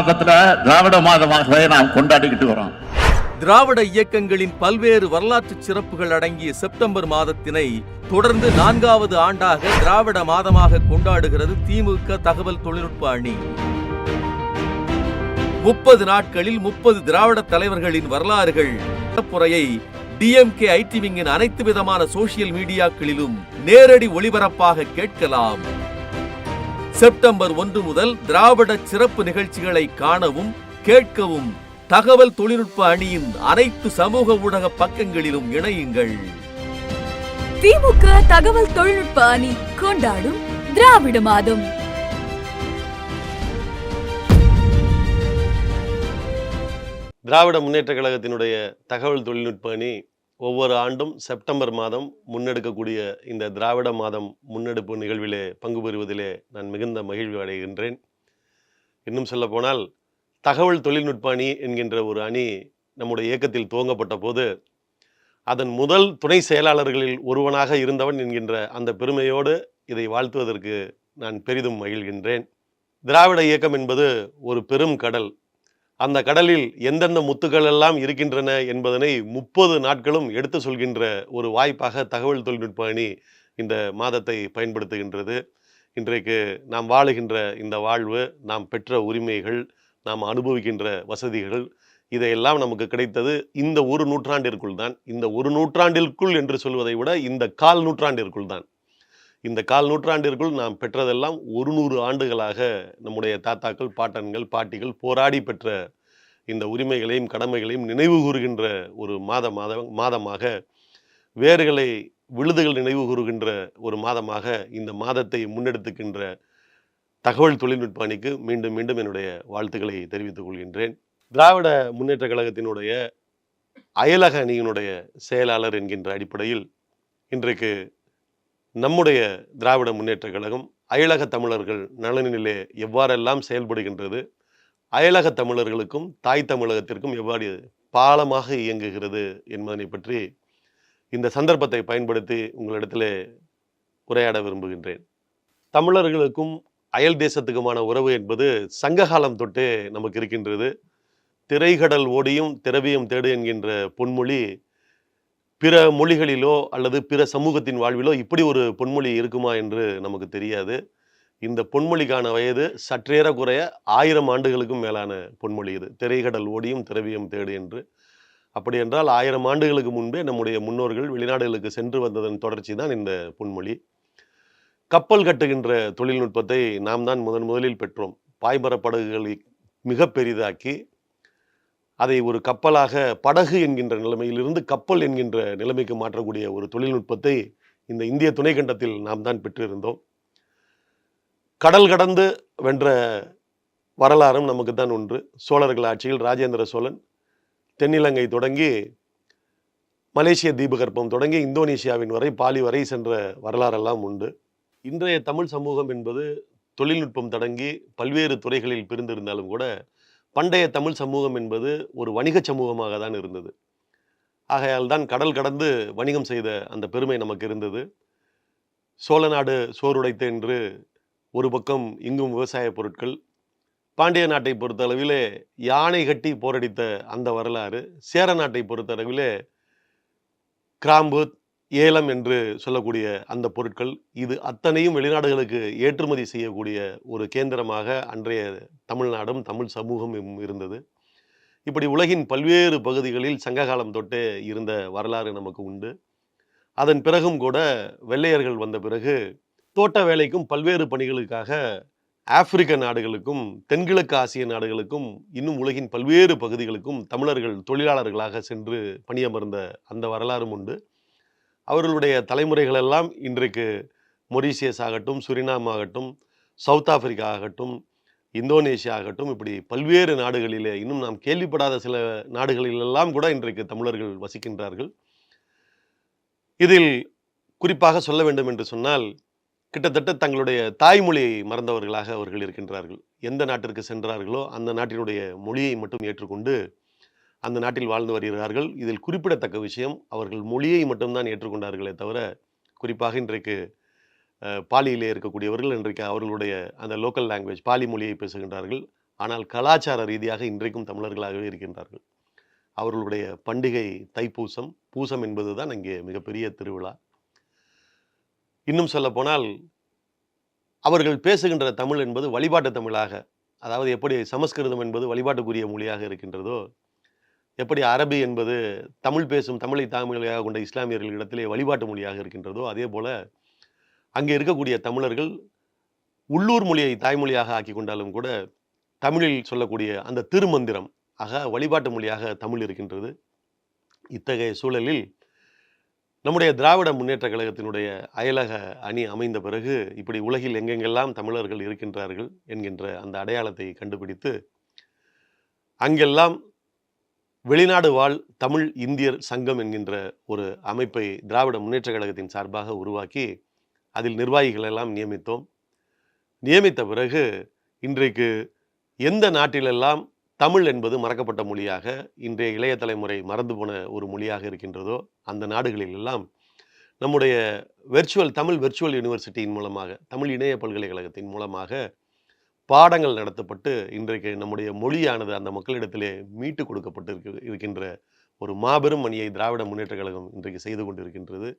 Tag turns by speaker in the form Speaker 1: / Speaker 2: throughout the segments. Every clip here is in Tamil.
Speaker 1: மாதத்துல திராவிட மாதமாகவே நாம் கொண்டாடிக்கிட்டு வரோம்.
Speaker 2: திராவிட இயக்கங்களின் பல்வேறு வரலாற்று சிறப்புகள் அடங்கிய செப்டம்பர் மாதத்தினை தொடர்ந்து நான்காவது ஆண்டாக திராவிட மாதமாக கொண்டாடுகிறது திமுக தகவல் தொழில்நுட்ப அணி. முப்பது நாட்களில் முப்பது திராவிட தலைவர்களின் வரலாறுகள் புறையை டிஎம்கே ஐடி விங்கின் அனைத்து விதமான சோசியல் மீடியாக்களிலும் நேரடி ஒளிபரப்பாக கேட்கலாம். செப்டம்பர் ஒன்று முதல் திராவிட சிறப்பு நிகழ்ச்சிகளை காணவும் கேட்கவும். தகவல் தொழில்நுட்ப அணியின் அனைத்து சமூக ஊடக பக்கங்களிலும் இணையுங்கள்.
Speaker 3: திமுக தகவல் தொழில்நுட்ப அணி கொண்டாடும் திராவிட மாதம்.
Speaker 4: திராவிட முன்னேற்றக் கழகத்தினுடைய தகவல் தொழில்நுட்ப அணி ஒவ்வொரு ஆண்டும் செப்டம்பர் மாதம் முன்னெடுக்கக்கூடிய இந்த திராவிட மாதம் முன்னெடுப்பு நிகழ்விலே பங்கு பெறுவதிலே நான் மிகுந்த மகிழ்வு அடைகின்றேன். இன்னும் சொல்லப்போனால் தகவல் தொழில்நுட்ப அணி என்கின்ற ஒரு அணி நம்முடைய இயக்கத்தில் துவங்கப்பட்ட போது அதன் முதல் துணை செயலாளர்களில் ஒருவனாக இருந்தவன் என்கின்ற அந்த பெருமையோடு இதை வாழ்த்துவதற்கு நான் பெரிதும் மகிழ்கின்றேன். திராவிட இயக்கம் என்பது ஒரு பெரும் கடல். அந்த கடலில் எந்தெந்த முத்துக்கள் எல்லாம் இருக்கின்றன என்பதனை முப்பது நாட்களும் எடுத்து சொல்கின்ற ஒரு வாய்ப்பாக தகவல் தொழில்நுட்ப அணி இந்த மாதத்தை பயன்படுத்துகின்றது. இன்றைக்கு நாம் வாழுகின்ற இந்த வாழ்வு நாம் பெற்ற உரிமைகள் நாம் அனுபவிக்கின்ற வசதிகள் இதையெல்லாம் நமக்கு கிடைத்தது இந்த ஒரு நூற்றாண்டிற்குள் தான். இந்த ஒரு நூற்றாண்டிற்குள் என்று சொல்வதை விட இந்த கால் நூற்றாண்டிற்குள் தான். இந்த கால் நூற்றாண்டிற்குள் நாம் பெற்றதெல்லாம் ஒரு நூறு ஆண்டுகளாக நம்முடைய தாத்தாக்கள் பாட்டன்கள் பாட்டிகள் போராடி பெற்ற இந்த உரிமைகளையும் கடமைகளையும் நினைவு கூறுகின்ற ஒரு மாத மாத மாதமாக வேர்களை விழுதுகள் நினைவு கூறுகின்ற ஒரு மாதமாக இந்த மாதத்தை முன்னெடுத்துக்கின்ற தகவல் தொழில்நுட்ப அணிக்கு மீண்டும் மீண்டும் என்னுடைய வாழ்த்துக்களை தெரிவித்துக் கொள்கின்றேன். திராவிட முன்னேற்ற கழகத்தினுடைய அயலக அணியினுடைய செயலாளர் என்கின்ற அடிப்படையில் இன்றைக்கு நம்முடைய திராவிட முன்னேற்ற கழகம் அயலக தமிழர்கள் நலனிலே எவ்வாறெல்லாம் செயல்படுகின்றது அயலக தமிழர்களுக்கும் தாய் தமிழகத்திற்கும் எவ்வாறு பாலமாக இயங்குகிறது என்பதனை பற்றி இந்த சந்தர்ப்பத்தை பயன்படுத்தி உங்களிடத்தில் உரையாட விரும்புகின்றேன். தமிழர்களுக்கும் அயல் தேசத்துக்குமான உறவு என்பது சங்ககாலம் தொட்டே நமக்கு இருக்கின்றது. திரைகடல் ஓடியும் திரவியம் தேடு என்கின்ற பொன்மொழி பிற மொழிகளிலோ அல்லது பிற சமூகத்தின் வாழ்விலோ இப்படி ஒரு பொன்மொழி இருக்குமா என்று நமக்கு தெரியாது. இந்த பொன்மொழிக்கான வயது சற்றேற குறைய ஆயிரம் ஆண்டுகளுக்கும் மேலான பொன்மொழி இது. திரைகடல் ஓடியும் திரவியம் தேடு என்று. அப்படி என்றால் ஆயிரம் ஆண்டுகளுக்கு முன்பே நம்முடைய முன்னோர்கள் வெளிநாடுகளுக்கு சென்று வந்ததன் தொடர்ச்சி தான் இந்த பொன்மொழி. கப்பல் கட்டுகின்ற தொழில்நுட்பத்தை நாம் தான் முதன் முதலில் பெற்றோம். பாய்மரப் படகுகளை மிக பெரிதாக்கி அதை ஒரு கப்பலாக படகு என்கின்ற நிலைமையிலிருந்து கப்பல் என்கின்ற நிலைமைக்கு மாற்றக்கூடிய ஒரு தொழில்நுட்பத்தை இந்த இந்திய துணைக்கண்டத்தில் நாம் தான் பெற்றிருந்தோம். கடல் கடந்து வென்ற வரலாறும் நமக்கு தான் ஒன்று சோழர்கள் ஆட்சியில் ராஜேந்திர சோழன் தென்னிலங்கை தொடங்கி மலேசிய தீபகற்பம் தொடங்கி இந்தோனேசியாவின் வரை பாலி வரை சென்ற வரலாறெல்லாம் உண்டு. இன்றைய தமிழ் சமூகம் என்பது தொழில்நுட்பம் தொடங்கி பல்வேறு துறைகளில் பிரிந்திருந்தாலும் கூட பண்டைய தமிழ் சமூகம் என்பது ஒரு வணிக சமூகமாக தான் இருந்தது. ஆகையால் தான் கடல் கடந்து வணிகம் செய்த அந்த பெருமை நமக்கு இருந்தது. சோழ நாடு சோறுடைத்து என்று ஒரு பக்கம் இங்கும் விவசாய பொருட்கள் பாண்டிய நாட்டை பொறுத்தளவிலே யானை கட்டி போரடித்த அந்த வரலாறு சேர நாட்டை பொறுத்தளவிலே கிராம்பு ஏலம் என்று சொல்லக்கூடிய அந்த பொருட்கள் இது அத்தனையும் வெளிநாடுகளுக்கு ஏற்றுமதி செய்யக்கூடிய ஒரு கேந்திரமாக அன்றைய தமிழ்நாடும் தமிழ் சமூகமும் இருந்தது. இப்படி உலகின் பல்வேறு பகுதிகளில் சங்ககாலம் தொட்டே இருந்த வரலாறு நமக்கு உண்டு. அதன் பிறகும் கூட வெள்ளையர்கள் வந்த பிறகு தோட்ட வேலைக்கும் பல்வேறு பணிகளுக்காக ஆப்பிரிக்க நாடுகளுக்கும் தென்கிழக்கு ஆசிய நாடுகளுக்கும் இன்னும் உலகின் பல்வேறு பகுதிகளுக்கும் தமிழர்கள் தொழிலாளர்களாக சென்று பணியமர்ந்த அந்த வரலாறும் உண்டு. அவர்களுடைய தலைமுறைகள் எல்லாம் இன்றைக்கு மொரீசியஸ் ஆகட்டும் சுரினாம் ஆகட்டும் சவுத் ஆப்பிரிக்கா ஆகட்டும் இந்தோனேஷியா ஆகட்டும் இப்படி பல்வேறு நாடுகளிலே இன்னும் நாம் கேள்விப்படாத சில நாடுகளிலெல்லாம் கூட இன்றைக்கு தமிழர்கள் வசிக்கின்றார்கள். இதில் குறிப்பாக சொல்ல வேண்டும் என்று சொன்னால் கிட்டத்தட்ட தங்களுடைய தாய்மொழியை மறந்தவர்களாக அவர்கள் இருக்கின்றார்கள். எந்த நாட்டிற்கு சென்றார்களோ அந்த நாட்டினுடைய மொழியை மட்டும் ஏற்றுக்கொண்டு அந்த நாட்டில் வாழ்ந்து வருகிறார்கள். இதில் குறிப்பிடத்தக்க விஷயம் அவர்கள் மொழியை மட்டும்தான் ஏற்றுக்கொண்டார்களே தவிர குறிப்பாக இன்றைக்கு பாலியிலே இருக்கக்கூடியவர்கள் இன்றைக்கு அவர்களுடைய அந்த லோக்கல் லாங்குவேஜ் பாலி மொழியை பேசுகின்றார்கள். ஆனால் கலாச்சார ரீதியாக இன்றைக்கும் தமிழர்களாகவே இருக்கின்றார்கள். அவர்களுடைய பண்டிகை தைப்பூசம் பூசம் என்பது தான் அங்கே மிகப்பெரிய திருவிழா. இன்னும் சொல்லப்போனால் அவர்கள் பேசுகின்ற தமிழ் என்பது வழிபாட்டு தமிழாக அதாவது எப்படி சமஸ்கிருதம் என்பது வழிபாட்டுக்குரிய மொழியாக இருக்கின்றதோ எப்படி அரபி என்பது தமிழ் பேசும் தமிழை தாய்மொழியாக கொண்ட இஸ்லாமியர்களிடத்திலே வழிபாட்டு மொழியாக இருக்கின்றதோ அதே போல அங்கே இருக்கக்கூடிய தமிழர்கள் உள்ளூர் மொழியை தாய்மொழியாக ஆக்கி கொண்டாலும் கூட தமிழில் சொல்லக்கூடிய அந்த திருமந்திரம் ஆக வழிபாட்டு மொழியாக தமிழ் இருக்கின்றது. இத்தகைய சூழலில் நம்முடைய திராவிட முன்னேற்ற கழகத்தினுடைய அயலக அணி அமைந்த பிறகு இப்படி உலகில் எங்கெங்கெல்லாம் தமிழர்கள் இருக்கின்றார்கள் என்கின்ற அந்த அடையாளத்தை கண்டுபிடித்து அங்கெல்லாம் வெளிநாடு வாழ் தமிழ் இந்தியர் சங்கம் என்கின்ற ஒரு அமைப்பை திராவிட முன்னேற்ற கழகத்தின் சார்பாக உருவாக்கி அதில் நிர்வாகிகள் எல்லாம் நியமித்தோம். நியமித்த பிறகு இன்றைக்கு எந்த நாட்டிலெல்லாம் தமிழ் என்பது மறக்கப்பட்ட மொழியாக இன்றைய இளைய தலைமுறை மறந்து போன ஒரு மொழியாக இருக்கின்றதோ அந்த நாடுகளில் எல்லாம் நம்முடைய வெர்ச்சுவல் தமிழ் வெர்ச்சுவல் யூனிவர்சிட்டியின் மூலமாக தமிழ் இணைய பல்கலைக்கழகத்தின் மூலமாக பாடங்கள் நடத்தப்பட்டு இன்றைக்கு நம்முடைய மொழியானது அந்த மக்களிடத்திலே மீட்டு கொடுக்கப்பட்டு இருக்கு- இருக்கின்ற ஒரு மாபெரும் பணியை திராவிட முன்னேற்ற கழகம் இன்றைக்கு செய்து கொண்டிருக்கின்றது.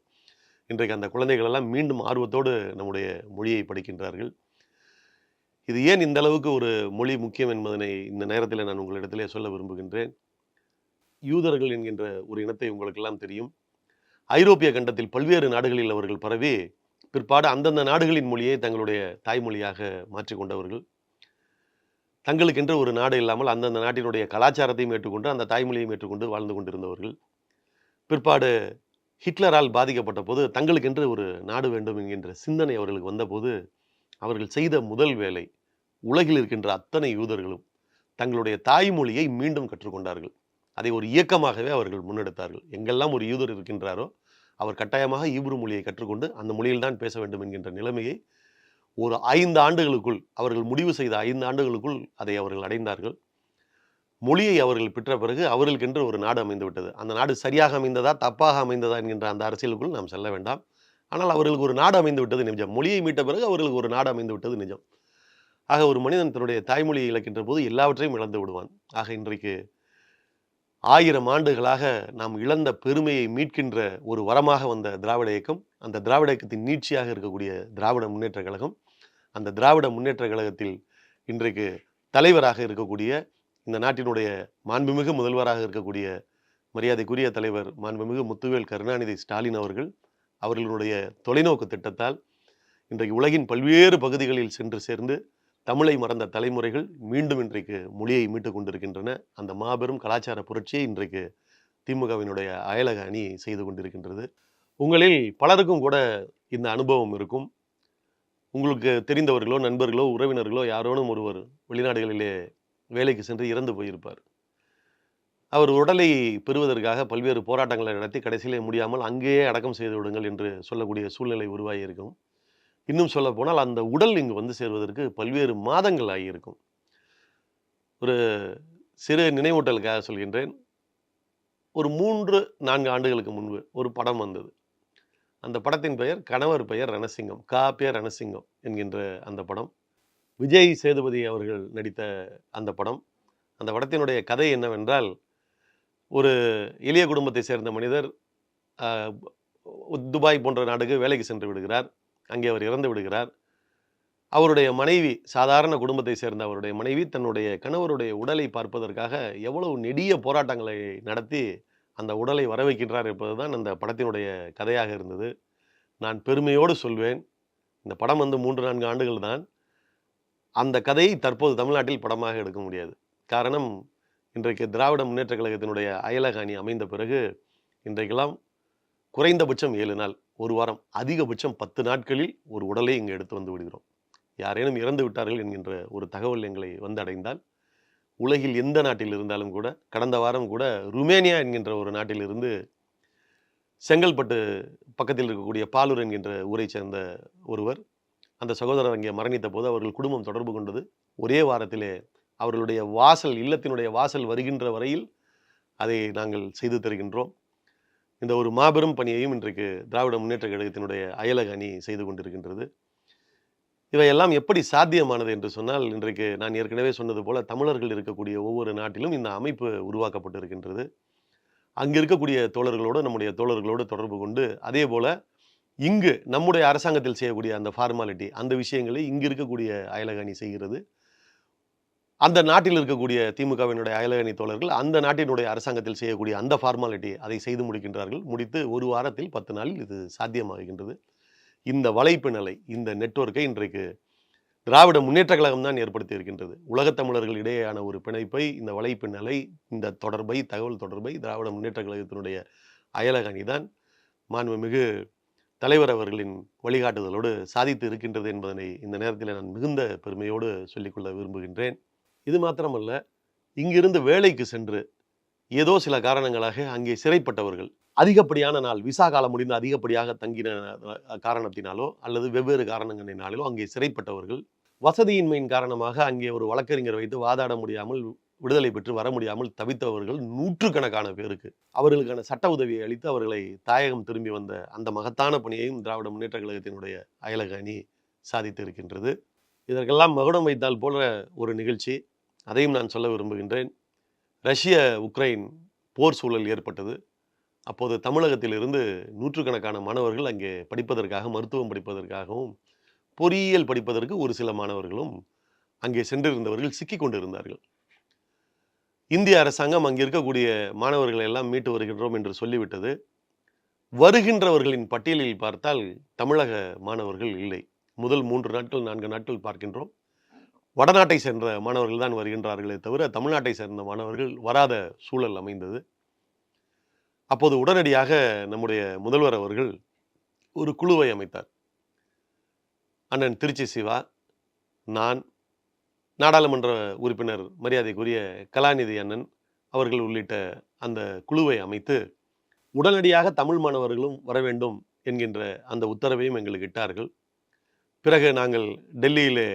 Speaker 4: இன்றைக்கு அந்த குழந்தைகள் எல்லாம் மீண்டும் ஆர்வத்தோடு நம்முடைய மொழியை படிக்கின்றார்கள். இது ஏன் இந்த அளவுக்கு ஒரு மொழி முக்கியம் என்பதனை இந்த நேரத்தில் நான் உங்களிடத்திலே சொல்ல விரும்புகின்றேன். யூதர்கள் என்கின்ற ஒரு இனத்தை உங்களுக்கெல்லாம் தெரியும். ஐரோப்பிய கண்டத்தில் பல்வேறு நாடுகளில் அவர்கள் பரவி பிற்பாடு அந்தந்த நாடுகளின் மொழியை தங்களுடைய தாய்மொழியாக மாற்றிக்கொண்டவர்கள் தங்களுக்கென்று ஒரு நாடு இல்லாமல் அந்தந்த நாட்டினுடைய கலாச்சாரத்தையும் ஏற்றுக்கொண்டு அந்த தாய்மொழியையும் ஏற்றுக்கொண்டு வாழ்ந்து கொண்டிருந்தவர்கள். பிற்பாடு ஹிட்லரால் பாதிக்கப்பட்ட போது தங்களுக்கென்று ஒரு நாடு வேண்டும் என்கின்ற சிந்தனை அவர்களுக்கு வந்தபோது அவர்கள் செய்த முதல் வேலை உலகில் இருக்கின்ற அத்தனை யூதர்களும் தங்களுடைய தாய்மொழியை மீண்டும் கற்றுக்கொண்டார்கள். அதை ஒரு இயக்கமாகவே அவர்கள் முன்னெடுத்தார்கள். எங்கெல்லாம் ஒரு யூதர் இருக்கின்றாரோ அவர் கட்டாயமாக ஈப்ரு மொழியை கற்றுக்கொண்டு அந்த மொழியில்தான் பேச வேண்டும் என்கின்ற நிலைமையை ஒரு ஐந்து ஆண்டுகளுக்குள் அவர்கள் முடிவு செய்த ஐந்து ஆண்டுகளுக்குள் அதை அவர்கள் அடைந்தார்கள். மொழியை அவர்கள் பெற்ற பிறகு அவர்களுக்கென்று ஒரு நாடு அமைந்து விட்டது அந்த நாடு சரியாக அமைந்ததா தப்பாக அமைந்ததா என்கின்ற அந்த அரசியலுக்குள் நாம் செல்ல வேண்டாம். ஆனால் அவர்களுக்கு ஒரு நாடு அமைந்து விட்டது நிஜம். மொழியை மீட்ட பிறகு அவர்களுக்கு ஒரு நாடு அமைந்து விட்டது நிஜம். ஆக ஒரு மனிதன் தன்னுடைய தாய்மொழியை இழக்கின்ற போது எல்லாவற்றையும் இழந்து விடுவான். ஆக இன்றைக்கு ஆயிரம் ஆண்டுகளாக நாம் இழந்த பெருமையை மீட்கின்ற ஒரு வரமாக வந்த திராவிட இயக்கம் அந்த திராவிட இயக்கத்தின் நீட்சியாக இருக்கக்கூடிய திராவிட முன்னேற்ற கழகம் அந்த திராவிட முன்னேற்ற கழகத்தில் இன்றைக்கு தலைவராக இருக்கக்கூடிய இந்த நாட்டினுடைய மாண்புமிகு முதல்வராக இருக்கக்கூடிய மரியாதைக்குரிய தலைவர் மாண்புமிகு முத்துவேல் கருணாநிதி ஸ்டாலின் அவர்கள் அவர்களுடைய தொலைநோக்கு திட்டத்தால் இன்றைக்கு உலகின் பல்வேறு பகுதிகளில் சென்று சேர்ந்து தமிழை மறந்த தலைமுறைகள் மீண்டும் இன்றைக்கு மொழியை மீட்டு கொண்டிருக்கின்றன. அந்த மாபெரும் கலாச்சார புரட்சியை இன்றைக்கு திமுகவினுடைய அயலக அணி செய்து கொண்டிருக்கின்றது. உங்களில் பலருக்கும் கூட இந்த அனுபவம் இருக்கும். உங்களுக்கு தெரிந்தவர்களோ நண்பர்களோ உறவினர்களோ யாரோனும் ஒருவர் வெளிநாடுகளிலே வேலைக்கு சென்று இறந்து போயிருப்பார். அவர் உடலை பெறுவதற்காக பல்வேறு போராட்டங்களை நடத்தி கடைசியிலே முடியாமல் அங்கேயே அடக்கம் செய்து விடுங்கள் என்று சொல்லக்கூடிய சூழ்நிலை உருவாகியிருக்கும். இன்னும் சொல்லப்போனால் அந்த உடல் இங்கு வந்து சேர்வதற்கு பல்வேறு மாதங்கள் ஆகியிருக்கும். ஒரு சிறு நினைவூட்டலுக்காக சொல்கின்றேன். ஒரு மூன்று நான்கு ஆண்டுகளுக்கு முன்பு ஒரு படம் வந்தது. அந்த படத்தின் பெயர் கணவர் பெயர் ரணசிங்கம் கா பேர் ரணசிங்கம் என்கின்ற அந்த படம். விஜய் சேதுபதி அவர்கள் நடித்த அந்த படம். அந்த படத்தினுடைய கதை என்னவென்றால் ஒரு எளிய குடும்பத்தை சேர்ந்த மனிதர் துபாய் போன்ற நாடுக்கு வேலைக்கு சென்று விடுகிறார். அங்கே அவர் இறந்து விடுகிறார். அவருடைய மனைவி சாதாரண குடும்பத்தை சேர்ந்த அவருடைய மனைவி தன்னுடைய கணவருடைய உடலை பார்ப்பதற்காக எவ்வளவு நெடிய போராட்டங்களை நடத்தி அந்த உடலை வர வைக்கின்றார் என்பதுதான் அந்த படத்தினுடைய கதையாக இருந்தது. நான் பெருமையோடு சொல்வேன் இந்த படம் வந்து மூன்று நான்கு ஆண்டுகள் தான். அந்த கதையை தற்போது தமிழ்நாட்டில் படமாக எடுக்க முடியாது. காரணம் இன்றைக்கு திராவிட முன்னேற்ற கழகத்தினுடைய அயலக அணி அமைந்த பிறகு இன்றைக்கெல்லாம் குறைந்தபட்சம் ஏழு நாள் ஒரு வாரம் அதிகபட்சம் பத்து நாட்களில் ஒரு உடலை இங்கே எடுத்து வந்து விடுகிறோம். யாரேனும் இறந்து விட்டார்கள் என்கின்ற ஒரு தகவல் எங்களை வந்தடைந்தால் உலகில் எந்த நாட்டில் இருந்தாலும் கூட கடந்த வாரம் கூட ருமேனியா என்கின்ற ஒரு நாட்டிலிருந்து செங்கல்பட்டு பக்கத்தில் இருக்கக்கூடிய பாலூர் என்கின்ற ஊரை சேர்ந்த ஒருவர் அந்த சகோதரர் அங்கே மரணித்த போது அவர்கள் குடும்பம் தொடர்பு கொண்டது. ஒரே வாரத்திலே அவர்களுடைய வாசல் இல்லத்தினுடைய வாசல் வருகின்ற வரையில் அதை நாங்கள் செய்து தருகின்றோம். இந்த ஒரு மாபெரும் பணியையும் இன்றைக்கு திராவிட முன்னேற்ற கழகத்தினுடைய அயலக அணி செய்து கொண்டிருக்கின்றது. இவையெல்லாம் எப்படி சாத்தியமானது என்று சொன்னால் இன்றைக்கு நான் ஏற்கனவே சொன்னது போல தமிழர்கள் இருக்கக்கூடிய ஒவ்வொரு நாட்டிலும் இந்த அமைப்பு உருவாக்கப்பட்டு இருக்கின்றது அங்கு இருக்கக்கூடிய தோழர்களோடு நம்முடைய தோழர்களோடு தொடர்பு கொண்டு அதே போல் இங்கு நம்முடைய அரசாங்கத்தில் செய்யக்கூடிய அந்த ஃபார்மாலிட்டி அந்த விஷயங்களை இங்கு இருக்கக்கூடிய அயலக அணி செய்கிறது. அந்த நாட்டில் இருக்கக்கூடிய திமுகவினுடைய அயலக அணி தோழர்கள் அந்த நாட்டினுடைய அரசாங்கத்தில் செய்யக்கூடிய அந்த ஃபார்மாலிட்டி அதை செய்து முடிக்கின்றார்கள். முடித்து ஒரு வாரத்தில் பத்து நாளில் இது சாத்தியமாகின்றது. இந்த வலைப்பு நிலை இந்த நெட்வொர்க்கை இன்றைக்கு திராவிட முன்னேற்ற கழகம் தான் ஏற்படுத்தி இருக்கின்றது. உலகத் தமிழர்கள் இடையேயான ஒரு பிணைப்பை இந்த வலைப்பு நிலை இந்த தொடர்பை தகவல் தொடர்பை திராவிட முன்னேற்ற கழகத்தினுடைய அயலக அணிதான் மாண்புமிகு தலைவர் அவர்களின் வழிகாட்டுதலோடு சாதித்து இருக்கின்றது என்பதனை இந்த நேரத்தில் நான் மிகுந்த பெருமையோடு சொல்லிக்கொள்ள விரும்புகின்றேன். இது மாத்திரமல்ல இங்கிருந்து வேலைக்கு சென்று ஏதோ சில காரணங்களாக அங்கே சிறைப்பட்டவர்கள் அதிகப்படியான நாள் விசா காலம் முடிந்து அதிகப்படியாக தங்கின காரணத்தினாலோ அல்லது வெவ்வேறு காரணங்களினாலோ அங்கே சிறைப்பட்டவர்கள் வசதியின்மையின் காரணமாக அங்கே ஒரு வழக்கறிஞர் வைத்து வாதாட முடியாமல் விடுதலை பெற்று வர முடியாமல் தவித்தவர்கள் நூற்றுக்கணக்கான பேருக்கு அவர்களுக்கான சட்ட உதவியை அளித்து அவர்களை தாயகம் திரும்பி வந்த அந்த மகத்தான பணியையும் திராவிட முன்னேற்ற கழகத்தினுடைய அயலக அணி சாதித்து இருக்கின்றது. இதற்கெல்லாம் மகுடம் வைத்தால் போல ஒரு நிகழ்ச்சி. அதையும் நான் சொல்ல விரும்புகின்றேன். ரஷ்ய உக்ரைன் போர் சூழல் ஏற்பட்டது. அப்போது தமிழகத்திலிருந்து நூற்றுக்கணக்கான மாணவர்கள் அங்கே படிப்பதற்காக மருத்துவம் படிப்பதற்காகவும் பொறியியல் படிப்பதற்கு ஒரு சில மாணவர்களும் அங்கே சென்றிருந்தவர்கள் சிக்கி கொண்டிருந்தார்கள். இந்திய அரசாங்கம் அங்கே இருக்கக்கூடிய மாணவர்களை எல்லாம் மீட்டு வருகின்றோம் என்று சொல்லிவிட்டது. வருகின்றவர்களின் பட்டியலில் பார்த்தால் தமிழக மாணவர்கள் இல்லை. முதல் மூன்று நாட்கள் நான்கு நாட்கள் பார்க்கின்றோம். வடநாட்டை சேர்ந்த மாணவர்கள் தான் வருகின்றார்களே தவிர தமிழ்நாட்டை சேர்ந்த மாணவர்கள் வராத சூழல் அமைந்தது. அப்போது உடனடியாக நம்முடைய முதல்வர் அவர்கள் ஒரு குழுவை அமைத்தார். அண்ணன் திருச்சி சிவா நான் நாடாளுமன்ற உறுப்பினர் மரியாதைக்குரிய கலாநிதி அண்ணன் அவர்கள் உள்ளிட்ட அந்த குழுவை அமைத்து உடனடியாக தமிழ் மாணவர்களும் வர வேண்டும் என்கின்ற அந்த உத்தரவையும் எங்களுக்கு இட்டார்கள். பிறகு நாங்கள் டெல்லியிலே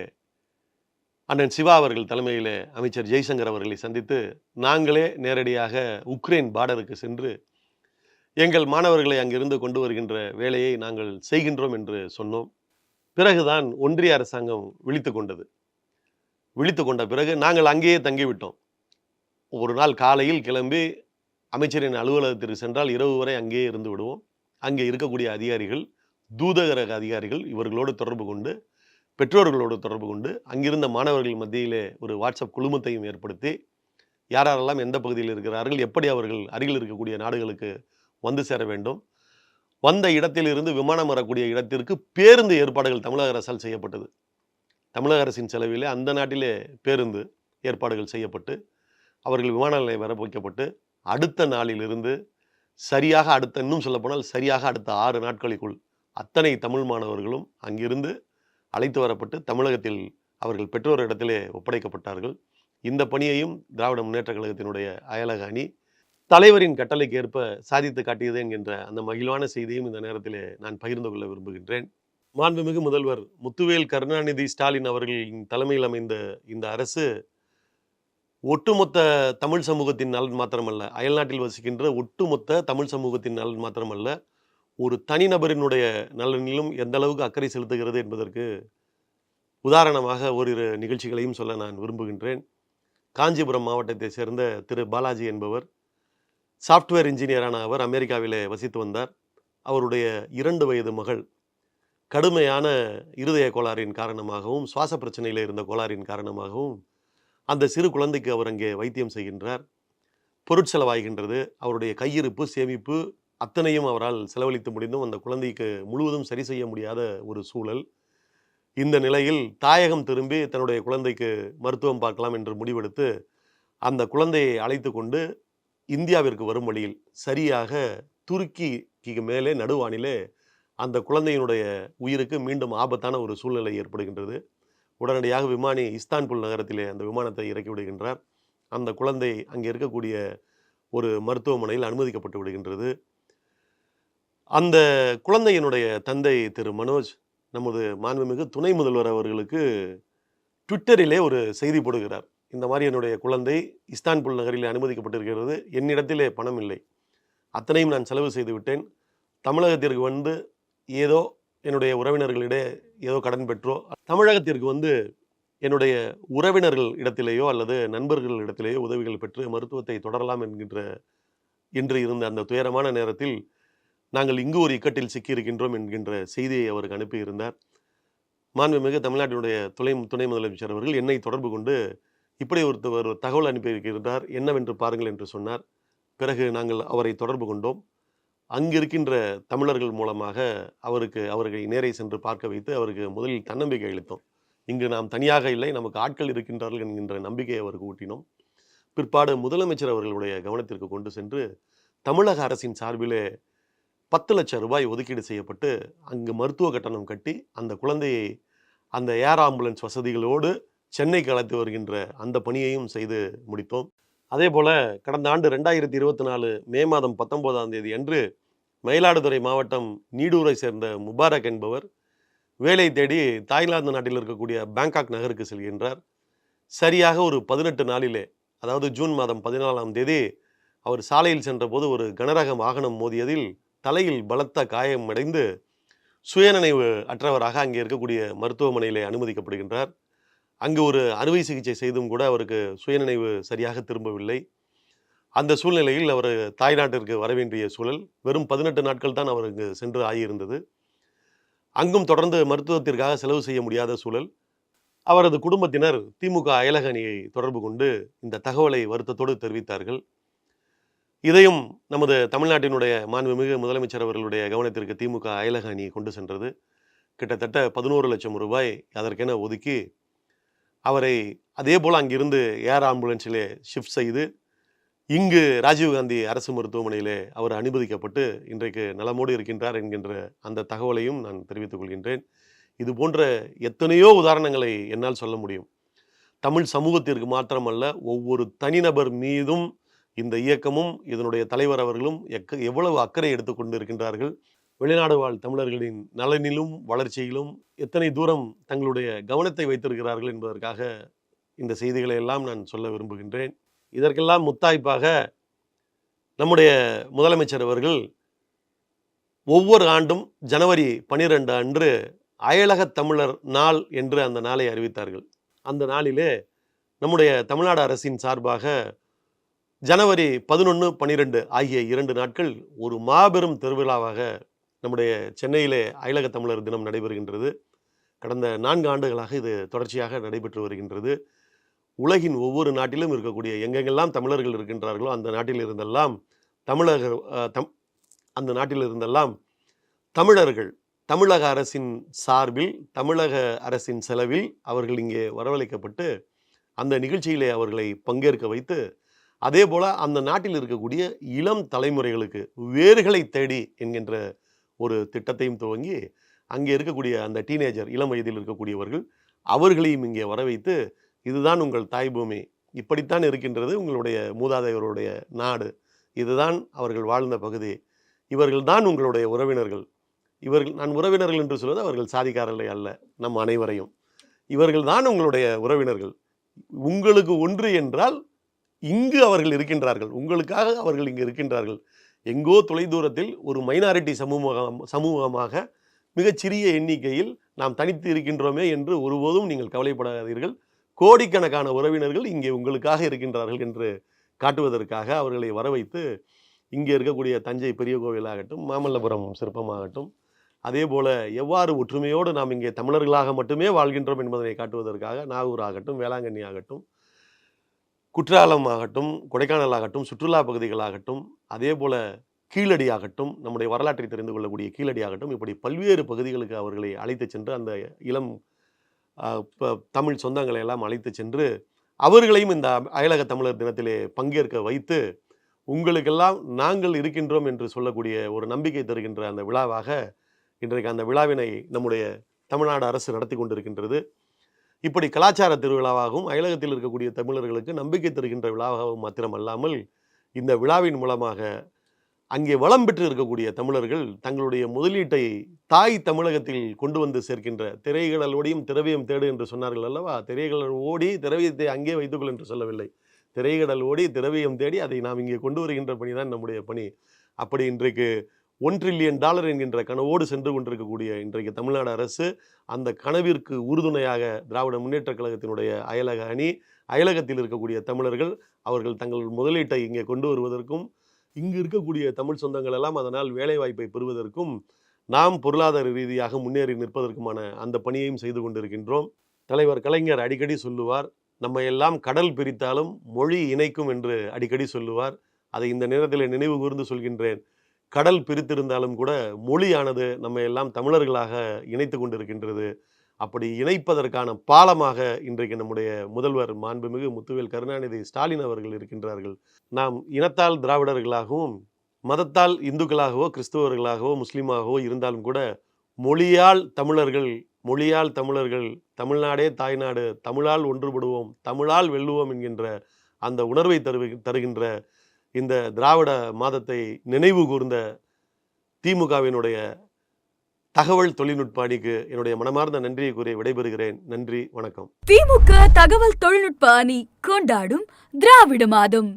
Speaker 4: அண்ணன் சிவா அவர்கள் தலைமையிலே அமைச்சர் ஜெய்சங்கர் அவர்களை சந்தித்து நாங்களே நேரடியாக உக்ரைன் பார்டருக்கு சென்று எங்கள் மாணவர்களை அங்கிருந்து கொண்டு வருகின்ற வேலையை நாங்கள் செய்கின்றோம் என்று சொன்னோம். பிறகுதான் ஒன்றிய அரசாங்கம் விழித்து கொண்டது. விழித்து கொண்ட பிறகு நாங்கள் அங்கேயே தங்கிவிட்டோம். ஒரு நாள் காலையில் கிளம்பி அமைச்சரின் அலுவலகத்திற்கு சென்றால் இரவு வரை அங்கேயே இருந்து விடுவோம். அங்கே இருக்கக்கூடிய அதிகாரிகள் தூதகர அதிகாரிகள் இவர்களோடு தொடர்பு கொண்டு பெற்றோர்களோடு தொடர்பு கொண்டு அங்கிருந்த மாணவர்கள் மத்தியிலே ஒரு வாட்ஸ்அப் குழுமத்தையும் ஏற்படுத்தி யாரெல்லாம் எந்த பகுதியில் இருக்கிறார்கள் எப்படி அவர்கள் அருகில் இருக்கக்கூடிய நாடுகளுக்கு வந்து சேர வேண்டும். வந்த இடத்திலிருந்து விமானம் வரக்கூடிய இடத்திற்கு பேருந்து ஏற்பாடுகள் தமிழக அரசால் செய்யப்பட்டது. தமிழக அரசின் செலவிலே அந்த நாட்டிலே பேருந்து ஏற்பாடுகள் செய்யப்பட்டு அவர்கள் விமான நிலையம் வர வைக்கப்பட்டு அடுத்த நாளிலிருந்து சரியாக அடுத்த இன்னும் சொல்லப்போனால் சரியாக அடுத்த ஆறு நாட்களுக்குள் அத்தனை தமிழ் மாணவர்களும் அங்கிருந்து அழைத்து வரப்பட்டு தமிழகத்தில் அவர்கள் பெற்றோர் இடத்திலே ஒப்படைக்கப்பட்டார்கள். இந்த பணியையும் திராவிட முன்னேற்ற கழகத்தினுடைய அயலக அணி தலைவரின் கட்டளைக்கு ஏற்ப சாதித்து காட்டியது என்கின்ற அந்த மகிழ்வான செய்தியும் இந்த நேரத்தில் நான் பகிர்ந்து கொள்ள விரும்புகின்றேன். மாண்புமிகு முதல்வர் முத்துவேல் கருணாநிதி ஸ்டாலின் அவர்களின் தலைமையில் அமைந்த இந்த அரசு ஒட்டுமொத்த தமிழ் சமூகத்தின் நலன் மாத்திரமல்ல அயல்நாட்டில் வசிக்கின்ற ஒட்டுமொத்த தமிழ் சமூகத்தின் நலன் மாத்திரமல்ல ஒரு தனிநபரினுடைய நலனிலும் எந்த அளவுக்கு அக்கறை செலுத்துகிறது என்பதற்கு உதாரணமாக ஓரிரு நிகழ்ச்சிகளையும் சொல்ல நான் விரும்புகின்றேன். காஞ்சிபுரம் மாவட்டத்தை சேர்ந்த திரு. பாலாஜி என்பவர் சாஃப்ட்வேர் இன்ஜினியரான அவர் அமெரிக்காவிலே வசித்து வந்தார். அவருடைய இரண்டு வயது மகள் கடுமையான இருதய கோளாறின் காரணமாகவும் சுவாச பிரச்சனையில் இருந்த கோளாறின் காரணமாகவும் அந்த சிறு குழந்தைக்கு அவர் அங்கே வைத்தியம் செய்கின்றார். பொருட்செலவாகின்றது அவருடைய கையிருப்பு சேமிப்பு அத்தனையும் அவரால் செலவழித்து முடிந்தும் அந்த குழந்தைக்கு முழுவதும் சரி செய்ய முடியாத ஒரு சூழல். இந்த நிலையில் தாயகம் திரும்பி தன்னுடைய குழந்தைக்கு மருத்துவம் பார்க்கலாம் என்று முடிவெடுத்து அந்த குழந்தையை அழைத்து கொண்டு இந்தியாவிற்கு வரும் வழியில் சரியாக துருக்கிக்கு மேலே நடுவானிலே அந்த குழந்தையினுடைய உயிருக்கு மீண்டும் ஆபத்தான ஒரு சூழ்நிலை ஏற்படுகின்றது. உடனடியாக விமானி இஸ்தான்புல் நகரத்திலே அந்த விமானத்தை இறக்கி விடுகின்றார். அந்த குழந்தை அங்கே இருக்கக்கூடிய ஒரு மருத்துவமனையில் அனுமதிக்கப்பட்டு விடுகின்றது. அந்த குழந்தையினுடைய தந்தை திரு மனோஜ் நமது மாண்புமிகு துணை முதல்வர் அவர்களுக்கு ட்விட்டரிலே ஒரு செய்தி போடுகிறார். இந்த மாதிரி என்னுடைய குழந்தை இஸ்தான்புல் நகரில் அனுமதிக்கப்பட்டிருக்கிறது. என்னிடத்திலே பணம் இல்லை. அத்தனையும் நான் செலவு செய்து விட்டேன். தமிழகத்திற்கு வந்து ஏதோ என்னுடைய உறவினர்களிடையே ஏதோ கடன் பெற்றோ தமிழகத்திற்கு வந்து என்னுடைய உறவினர்கள் இடத்திலேயோ அல்லது நண்பர்கள் இடத்திலேயோ உதவிகள் பெற்று மருத்துவத்தை தொடரலாம் என்கின்ற என்று இருந்த அந்த துயரமான நேரத்தில் நாங்கள் இங்கு ஒரு இக்கட்டில் சிக்கியிருக்கின்றோம் என்கின்ற செய்தியை அவருக்கு அனுப்பியிருந்தார். மாண்புமிகு தமிழ்நாட்டினுடைய துணை துணை முதலமைச்சர் அவர்கள் என்னை தொடர்பு கொண்டு இப்படி ஒருத்தவர் தகவல் அனுப்பியிருக்கிறார் என்னவென்று பாருங்கள் என்று சொன்னார். பிறகு நாங்கள் அவரை தொடர்பு கொண்டோம். அங்கிருக்கின்ற தமிழர்கள் மூலமாக அவருக்கு அவர்களை நேரே சென்று பார்க்க வைத்து அவருக்கு முதலில் தன்னம்பிக்கை அளித்தோம். இங்கு நாம் தனியாக இல்லை நமக்கு ஆட்கள் இருக்கின்றார்கள் என்கின்ற நம்பிக்கையை அவருக்கு ஊட்டினோம். பிற்பாடு முதலமைச்சர் அவர்களுடைய கவனத்திற்கு கொண்டு சென்று தமிழக அரசின் சார்பிலே பத்து லட்சம் ரூபாய் ஒதுக்கீடு செய்யப்பட்டு அங்கு மருத்துவ கட்டணம் கட்டி அந்த குழந்தையை அந்த ஏர் ஆம்புலன்ஸ் வசதிகளோடு சென்னைக்கு அழைத்து வருகின்ற அந்த பணியையும் செய்து முடித்தோம். அதே போல் கடந்த ஆண்டு ரெண்டாயிரத்தி இருபத்தி நாலு மே மாதம் பத்தொன்பதாம் தேதி அன்று மயிலாடுதுறை மாவட்டம் நீடூரை சேர்ந்த முபாரக் என்பவர் வேலை தேடி தாய்லாந்து நாட்டில் இருக்கக்கூடிய பேங்காக் நகருக்கு செல்கின்றார். சரியாக ஒரு பதினெட்டு நாளிலே அதாவது ஜூன் மாதம் பதினாலாம் தேதி அவர் சாலையில் சென்றபோது ஒரு கனரக வாகனம் மோதியதில் தலையில் பலத்த காயம் அடைந்து சுயநினைவு அற்றவராக அங்கே இருக்கக்கூடிய மருத்துவமனையிலே அனுமதிக்கப்படுகின்றார். அங்கு ஒரு அறுவை சிகிச்சை செய்தும் கூட அவருக்கு சுயநினைவு சரியாக திரும்பவில்லை. அந்த சூழ்நிலையில் அவர் தாய்நாட்டிற்கு வர வேண்டிய சூழல் வெறும் பதினெட்டு நாட்கள் தான் அவர் இங்கு சென்று ஆகியிருந்தது. அங்கும் தொடர்ந்து மருத்துவத்திற்காக செலவு செய்ய முடியாத சூழல். அவரது குடும்பத்தினர் திமுக அயலக அணியை தொடர்பு கொண்டு இந்த தகவலை வருத்தத்தோடு தெரிவித்தார்கள். இதையும் நமது தமிழ்நாட்டினுடைய மாண்புமிகு முதலமைச்சர் அவர்களுடைய கவனத்திற்கு திமுக அயலக அணி கொண்டு சென்றது. கிட்டத்தட்ட பதினோரு லட்சம் ரூபாய் அதற்கென ஒதுக்கி அவரை அதே போல் அங்கிருந்து ஏர் ஆம்புலன்ஸிலே ஷிஃப்ட் செய்து இங்கு ராஜீவ்காந்தி அரசு மருத்துவமனையிலே அவர் அனுமதிக்கப்பட்டு இன்றைக்கு நலமோடு இருக்கின்றார் என்கின்ற அந்த தகவலையும் நான் தெரிவித்துக் கொள்கின்றேன். இது போன்ற எத்தனையோ உதாரணங்களை என்னால் சொல்ல முடியும். தமிழ் சமூகத்திற்கு மாத்திரமல்ல ஒவ்வொரு தனிநபர் மீதும் இந்த இயக்கமும் இதனுடைய தலைவர் அவர்களும் எக்க எவ்வளவு அக்கறை எடுத்துக்கொண்டு இருக்கின்றார்கள் வெளிநாடு வாழ் தமிழர்களின் நலனிலும் வளர்ச்சியிலும் எத்தனை தூரம் தங்களுடைய கவனத்தை வைத்திருக்கிறார்கள் என்பதற்காக இந்த செய்திகளை எல்லாம் நான் சொல்ல விரும்புகின்றேன். இதற்கெல்லாம் முத்தாய்ப்பாக நம்முடைய முதலமைச்சர் அவர்கள் ஒவ்வொரு ஆண்டும் ஜனவரி பனிரெண்டு அன்று அயலக தமிழர் நாள் என்று அந்த நாளை அறிவித்தார்கள். அந்த நாளிலே நம்முடைய தமிழ்நாடு அரசின் சார்பாக ஜனவரி பதினொன்று பனிரெண்டு ஆகிய இரண்டு நாட்கள் ஒரு மாபெரும் திருவிழாவாக நம்முடைய சென்னையிலே அயலக தமிழர் தினம் நடைபெறுகின்றது. கடந்த நான்கு ஆண்டுகளாக இது தொடர்ச்சியாக நடைபெற்று வருகின்றது. உலகின் ஒவ்வொரு நாட்டிலும் இருக்கக்கூடிய எங்கெங்கெல்லாம் தமிழர்கள் இருக்கின்றார்களோ அந்த நாட்டில் இருந்தெல்லாம் தமிழக தம் அந்த நாட்டில் இருந்தெல்லாம் தமிழர்கள் தமிழக அரசின் சார்பில் தமிழக அரசின் செலவில் அவர்கள் இங்கே வரவழைக்கப்பட்டு அந்த நிகழ்ச்சியிலே அவர்களை பங்கேற்க வைத்து அதே போல் அந்த நாட்டில் இருக்கக்கூடிய இளம் தலைமுறைகளுக்கு வேர்களை தேடி என்கின்ற ஒரு திட்டத்தையும் துவங்கி அங்கே இருக்கக்கூடிய அந்த டீனேஜர் இளம் வயதில் இருக்கக்கூடியவர்கள் அவர்களையும் இங்கே வர வைத்து இதுதான் உங்கள் தாய் பூமி. இப்படித்தான் இருக்கின்றது உங்களுடைய மூதாதையவருடைய நாடு. இதுதான் அவர்கள் வாழ்ந்த பகுதி. இவர்கள்தான் உங்களுடைய உறவினர்கள். இவர்கள் நான் உறவினர்கள் என்று சொல்வது அவர்கள் சாதிக்காரர்களே அல்ல நம் அனைவரையும். இவர்கள் தான் உங்களுடைய உறவினர்கள். உங்களுக்கு ஒன்று என்றால் இங்கு அவர்கள் இருக்கின்றார்கள். உங்களுக்காக அவர்கள் இங்கு இருக்கின்றார்கள். எங்கோ தொலைதூரத்தில் ஒரு மைனாரிட்டி சமூகம் சமூகமாக மிகச்சிறிய எண்ணிக்கையில் நாம் தனித்து இருக்கின்றோமே என்று ஒருபோதும் நீங்கள் கவலைப்படாதீர்கள். கோடிக்கணக்கான உறவினர்கள் இங்கே உங்களுக்காக இருக்கின்றார்கள் என்று காட்டுவதற்காக அவர்களை வர வைத்து இங்கே இருக்கக்கூடிய தஞ்சை பெரிய கோவிலாகட்டும் மாமல்லபுரம் சிற்பமாகட்டும் அதே போல் எவ்வாறு ஒற்றுமையோடு நாம் இங்கே தமிழர்களாக மட்டுமே வாழ்கின்றோம் என்பதனை காட்டுவதற்காக நாகூர் ஆகட்டும் வேளாங்கண்ணி ஆகட்டும் குற்றாலம் ஆகட்டும் கொடைக்கானல் ஆகட்டும் சுற்றுலா பகுதிகளாகட்டும் அதே போல் கீழடி ஆகட்டும் நம்முடைய வரலாற்றை தெரிந்து கொள்ளக்கூடிய கீழடி ஆகட்டும் இப்படி பல்வேறு பகுதிகளுக்கு அவர்களை அழைத்து சென்று அந்த இளம் தமிழ் சொந்தங்களை எல்லாம் அழைத்து சென்று அவர்களையும் இந்த அயலக தமிழர் தினத்திலே பங்கேற்க வைத்து உங்களுக்கெல்லாம் நாங்கள் இருக்கின்றோம் என்று சொல்லக்கூடிய ஒரு நம்பிக்கை தருகின்ற அந்த விழாவாக இன்றைக்கு அந்த விழாவினை நம்முடைய தமிழ்நாடு அரசு நடத்தி கொண்டிருக்கின்றது. இப்படி கலாச்சார திருவிழாவாகவும் அயலகத்தில் இருக்கக்கூடிய தமிழர்களுக்கு நம்பிக்கை தருகின்ற விழாவாகவும் மாத்திரமல்லாமல் இந்த விழாவின் மூலமாக அங்கே வளம் பெற்று இருக்கக்கூடிய தமிழர்கள் தங்களுடைய முதலீட்டை தாய் தமிழகத்தில் கொண்டு வந்து சேர்க்கின்ற திரைகளல் ஓடியும் திரவியம் தேடு என்று சொன்னார்கள் அல்லவா? திரைகளல் ஓடி திரவியத்தை அங்கே வைத்துக்கொள் என்று சொல்லவில்லை. திரைகடல் ஓடி திரவியம் தேடி அதை நாம் இங்கே கொண்டு வருகின்ற பணி தான் நம்முடைய பணி. அப்படி இன்றைக்கு ஒன் ட்ரில்லியன் டாலர் என்கின்ற கனவோடு சென்று கொண்டிருக்கக்கூடிய இன்றைக்கு தமிழ்நாடு அரசு அந்த கனவிற்கு உறுதுணையாக திராவிட முன்னேற்றக் கழகத்தினுடைய அயலக அணி அயலகத்தில் இருக்கக்கூடிய தமிழர்கள் அவர்கள் தங்கள் முதலீட்டை இங்கே கொண்டு வருவதற்கும் இங்கு இருக்கக்கூடிய தமிழ் சொந்தங்கள் எல்லாம் அதனால் வேலைவாய்ப்பை பெறுவதற்கும் நாம் பொருளாதார ரீதியாக முன்னேறி நிற்பதற்குமான அந்த பணியையும் செய்து கொண்டிருக்கின்றோம். தலைவர் கலைஞர் அடிக்கடி சொல்லுவார் நம்ம எல்லாம் கடல் பிரித்தாலும் மொழி இணைக்கும் என்று அடிக்கடி சொல்லுவார். அதை இந்த நேரத்தில் நினைவு கூர்ந்து சொல்கின்றேன். கடல் பிரித்திருந்தாலும் கூட மொழியானது நம்ம எல்லாம் தமிழர்களாக இணைத்து கொண்டிருக்கின்றது. அப்படி இணைப்பதற்கான பாலமாக இன்றைக்கு நம்முடைய முதல்வர் மாண்புமிகு முத்துவேல் கருணாநிதி ஸ்டாலின் அவர்கள் இருக்கின்றார்கள். நாம் இனத்தால் திராவிடர்களாகவும் மதத்தால் இந்துக்களாகவோ கிறிஸ்துவர்களாகவோ முஸ்லீமாகவோ இருந்தாலும் கூட மொழியால் தமிழர்கள் மொழியால் தமிழர்கள் தமிழ்நாடே தாய்நாடு தமிழால் ஒன்றுபடுவோம் தமிழால் வெல்லுவோம் என்கின்ற அந்த உணர்வை தரு தருகின்ற இந்த திராவிட மாதத்தை நினைவு கூர்ந்த திமுகவினுடைய தகவல் தொழில்நுட்ப அணிக்கு என்னுடைய மனமார்ந்த நன்றியை கூறி விடைபெறுகிறேன். நன்றி வணக்கம்.
Speaker 3: திமுக தகவல் தொழில்நுட்ப அணி கொண்டாடும் திராவிட மாதம்.